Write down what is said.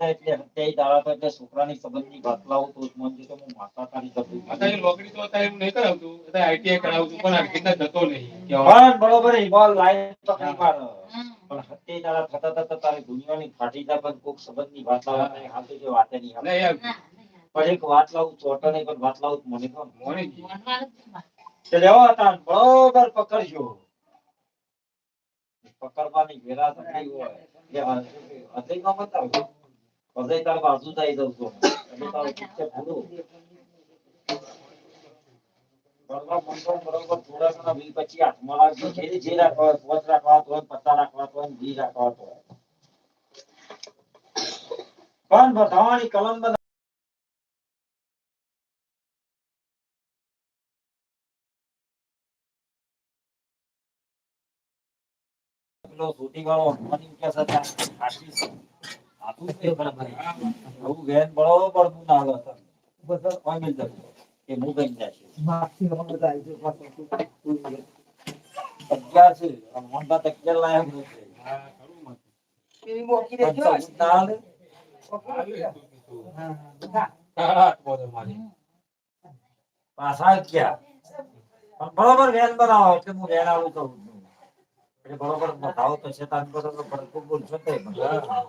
થાય એટલે હત્યા દાડા તો એટલે છોકરાની સંબંધની વાત લાવું તો જ મન તો હું માતા તારી કરું. અત્યારે નોકરી તો અત્યારે એવું નહીં કરાવતું. અત્યારે આઈટીઆઈ કરાવતું પણ હરકતના જતો નહીં. પણ બરોબર બોલ લાઈન તો કઈ માર. પણ હત્યા દાડા થતા થતા તારી દુનિયાની ફાટી જાય પણ કોક સંબંધની વાત નહીં હાલ તો જે વાતે નહીં આવે. પણ એક વાત લાવું ચોટો નહીં પણ વાત લાવું તો મને ને. મોની લેવો હતા બરોબર પકડજો. પકડવાની વેરા થતી હોય. એ અજયમાં બતાવજો. અજય તાર બાજુ થઈ દઉં છું એટલે તારું પિક્ચર પૂરું પત્તા રાખવા હોય, કલમ બધા પેલો ધોતી વાળો હનુમાન કે આવું વેન બરોબર હું ના હાલો. બધા કોઈ મિલ જતો. એ હું ગઈ જશે. અગિયાર છે. અને તો અગિયાર લાયક. હા. હા. પાછા અગિયાર. પણ બરોબર વેન બનાવો એટલે હું વેન આવું કરું. એટલે બરોબર બતાવો તો છે તાન બરોબર ભરપૂર બોલશો તો. હા.